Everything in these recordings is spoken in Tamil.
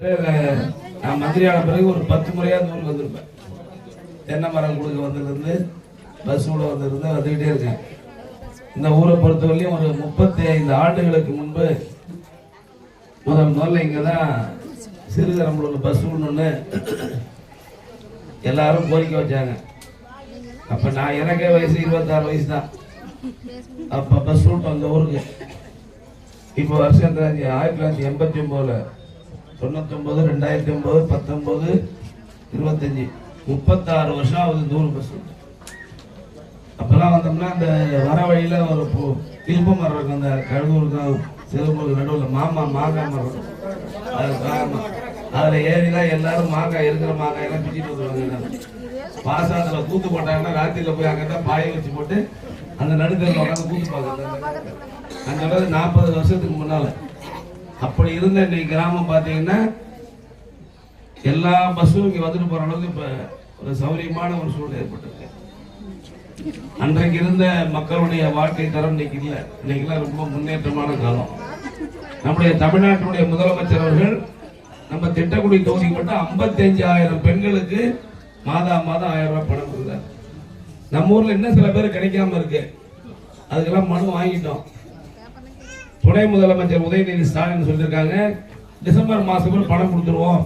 நான் மந்திரியான பிறகு ஒரு பத்து முறையா அந்த ஊருக்கு வந்திருப்பேன். தென்னை மரம் கொடுக்க வந்ததுலேருந்து பஸ் கூட வந்திருந்து வந்துக்கிட்டே இருக்கேன். இந்த ஊரை பொறுத்தவரையிலும் ஒரு முப்பத்தி ஐந்து ஆண்டுகளுக்கு முன்பு முதல் முதல்ல இங்கே தான் சிறுதரம்பலூர் பஸ் ஒன்று எல்லாரும் கோரிக்கை வச்சாங்க. அப்போ நான் எனக்கே வயசு இருபத்தாறு வயசு தான் அப்போ பஸ் ரூட் அந்த ஊருக்கு. இப்போ வருஷம் ஆயிரத்தி தொள்ளாயிரத்தி எண்பத்தி ஒம்போதுல தொண்ணூத்தொம்பது ரெண்டாயிரத்தி ஒம்பது பத்தொம்பது இருபத்தஞ்சி. முப்பத்தாறு வருஷம் ஆகுது நூறு பஸ் அப்போல்லாம் வந்தோம்னா அந்த வர வழியில் ஒரு பூ- திருப்ப மரம் இருக்கும். அந்த கழுவூருக்கும் சிறுபூருக்கு நடுவில் மாமா மாங்காய் மரம் அது காரணம் அதில் ஏறி தான் எல்லாரும் மாங்காய் இருக்கிற மாங்காய் எல்லாம் பிச்சுட்டு வந்துருவாங்க பாசாத்துல கூத்து போட்டாங்கன்னா ராத்திரியில் போய் அங்கே தான் பாயை வச்சு போட்டு அந்த நடுத்தரில் உட்காந்து கூத்து பார்க்குறது. நான் சொல்றது நாற்பது வருஷத்துக்கு முன்னால். அப்படி இருந்த இன்னைக்கு கிராமம் பார்த்தீங்கன்னா எல்லா பஸ்ஸும் இங்கே வந்துட்டு போகிற அளவுக்கு இப்போ ஒரு சௌரியமான ஒரு சூழ்நிலை ஏற்பட்டிருக்கு. அன்றைக்கு இருந்த மக்களுடைய வாழ்க்கை தரம் இன்னைக்கு இல்லை. இன்னைக்கெல்லாம் ரொம்ப முன்னேற்றமான காலம். நம்முடைய தமிழ்நாட்டினுடைய முதலமைச்சர் அவர்கள் நம்ம திட்டக்குடி தொகுதிக்கு மட்டும் ஐம்பத்தஞ்சாயிரம் பெண்களுக்கு மாதா மாதம் ஆயிரம் ரூபாய் பணம் கொடுக்குறாரு. நம்ம ஊர்ல இன்னும் சில பேர் கிடைக்காம இருக்கு. அதுக்கெல்லாம் மனு வாங்கிட்டோம். துணை முதலமைச்சர் உதயநிதி ஸ்டாலின் சொல்லியிருக்காங்க டிசம்பர் மாசம் பணம் கொடுத்துருவோம்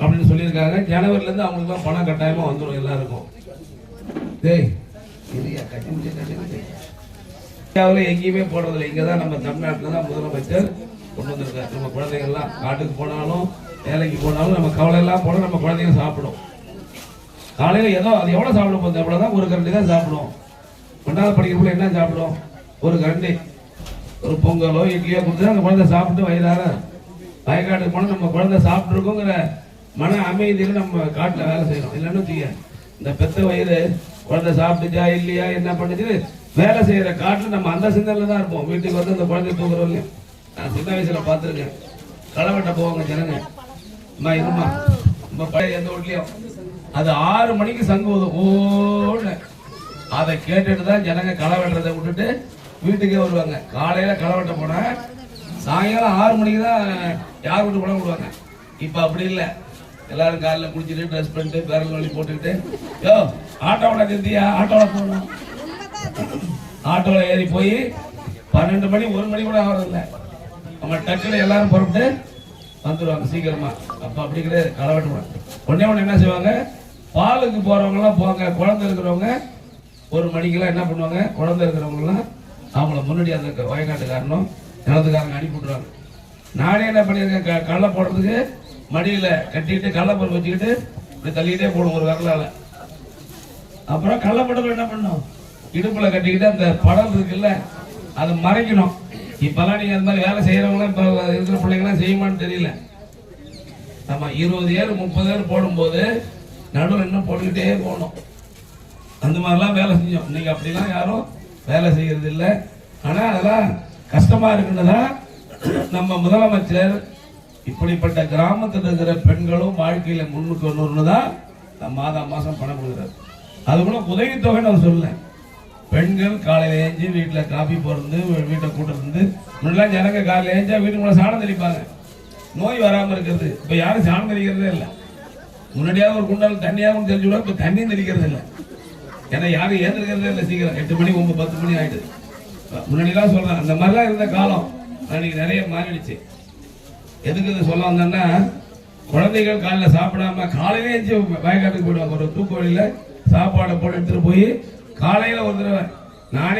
அப்படின்னு சொல்லியிருக்காங்க. ஜனவரில இருந்து அவங்களுக்கு பணம் கட்டாயமா வந்துடும் எல்லாருக்கும். டேய். இந்தியாவுல எங்கேயுமே போடுறதில்லை இங்க தான் நம்ம தமிழ்நாட்டில் தான் முதலமைச்சர் கொண்டு வந்திருக்காரு. நம்ம குழந்தைங்கள்லாம் காட்டுக்கு போனாலும் வேலைக்கு போனாலும் நம்ம கவலை எல்லாம் போனால் நம்ம குழந்தைங்க சாப்பிடும். காலையில் ஏதோ அது எவ்வளோ சாப்பிட போகுது? எவ்வளோதான் ஒரு கரண்டி தான் சாப்பிடும். ஒன்றாவது படிக்கிறப்ப என்ன சாப்பிடும்? ஒரு கரண்டி. ஒரு பொங்கலோ இட்லியோ கொடுத்து அந்த குழந்தை சாப்பிட்டு வயிறார. வயக்காட்டுக்கு போனால் நம்ம குழந்தை சாப்பிட்ருக்கோங்கிற மன அமைதியில் நம்ம காட்டில் வேலை செய்யணும். இல்லைன்னு வச்சுக்க இந்த பெத்த வயிறு குழந்தை சாப்பிட்டுச்சா இல்லையா என்ன பண்ணுச்சு வேலை செய்கிற காட்டில் நம்ம அந்த சிந்தனில் தான் இருப்போம். வீட்டுக்கு வந்து அந்த குழந்தை தூக்குறோம் இல்லையா? நான் சின்ன வயசில் பார்த்துருக்கேன். களை வெட்ட போவாங்க ஜனங்க. அம்மா இருமா நம்ம பழைய எந்த வீட்லையும் அது ஆறு மணிக்கு சங்கு ஊதும். அதை கேட்டுட்டு தான் ஜனங்க களை வெட்டுறதை விட்டுட்டு வீட்டுக்கே வருவாங்க. காலையில களை வெட்ட போனா சாயங்காலம் ஆறு மணிக்கு தான் யார் வீட்டு கூட விடுவாங்க இப்போ அப்படி இல்லை. எல்லாரும் காலைல குடிச்சிட்டு ட்ரெஸ் பண்ணிட்டு பேரல் வழி போட்டுக்கிட்டு யோ ஆட்டோவில் நிறுத்தியா? ஆட்டோவில் போகணும். ஆட்டோவில் ஏறி போய் பன்னெண்டு மணி ஒரு மணி கூட ஆகிறதில்ல நம்ம டக்குன்னு எல்லாரும் புறப்பட்டு வந்துடுவாங்க சீக்கிரமா. அப்ப அப்படி கிடையாது. களவட்டுவாங்க உடனே உடனே என்ன செய்வாங்க? பாலுக்கு போறவங்க எல்லாம் போவாங்க குழந்தை இருக்கிறவங்க ஒரு மணிக்கெல்லாம் என்ன பண்ணுவாங்க? குழந்தை இருக்கிறவங்கலாம் அவங்கள முன்னாடி அந்த க- வயக்காட்டுக்காரனும் நிலத்துக்காரங்க அனுப்பி விட்ருவாங்க நானே என்ன பண்ணியிருக்கேன் க- கடலை போடுறதுக்கு மடியில் கட்டிக்கிட்டு கடலைப்பருப்பு வச்சுக்கிட்டு இப்படி தள்ளிக்கிட்டே போடும் ஒரு வரலால. அப்புறம் கள்ளப்படத்தில் என்ன பண்ணும் இடுப்பில் கட்டிக்கிட்டு அந்த படம் இருக்குல்ல அதை மறைக்கணும். இப்பெல்லாம் நீங்க அந்த மாதிரி வேலை செய்கிறவங்களாம் இப்போ இருக்கிற பிள்ளைங்களாம் செய்யுமான்னு தெரியல. நம்ம இருபது ஏர் முப்பது ஏர் போடும்போது நடுவில் இன்னும் போட்டுக்கிட்டே போகணும். அந்த மாதிரிலாம் வேலை செஞ்சோம். நீங்கள் அப்படிலாம் யாரும் வேலை செய்கிறது இல்லை ஆனால் அதெல்லாம் கஷ்டமாக இருக்குன்னு தான் நம்ம முதலமைச்சர் இப்படிப்பட்ட கிராமத்தில் இருக்கிற பெண்களும் வாழ்க்கையில் முன்னுக்கு வரணும்னு தான் மாதம் மாதம் மாசம் பணம் கொடுக்குறாரு. அது கூட உதவித்தொகை நான் சொல்லல. பெண்கள் காலையில் ஏஞ்சி வீட்டில் காஃபி போடுறது வீட்டை கூட்டுறது. முன்னெல்லாம் ஜனங்க காலையில் ஏஞ்சா வீட்டுக்குள்ள சாணம் தெளிப்பாங்க. நோய் வராமல் இருக்கிறது. இப்போ யாரும் சாணம் தெளிக்கிறதே இல்லை. முன்னாடியாவது ஒரு குண்டால் தண்ணியாகவும் தெரிஞ்சு விட இப்போ தண்ணியும் தெளிக்கிறது இல்லை ஏன்னா யாரும் ஏந்திருக்கிறதே இல்லை சீக்கிரம். எட்டு மணி ஒன்பது பத்து மணி ஆயிடுது. முன்னாடிலாம் சொல்றேன் அந்த மாதிரிலாம் இருந்த காலம். அன்னைக்கு நிறைய மாறிடுச்சு. எதுக்கு இது சொல்ல வந்தேன்னா குழந்தைகள் காலைல சாப்பிடாம காலையிலே எஞ்சி வயக்காட்டுக்கு போயிடுவாங்க. ஒரு தூக்கு வழியில சாப்பாடை போட்டு எடுத்துட்டு போய் காலையில ஒரு தடவை நானே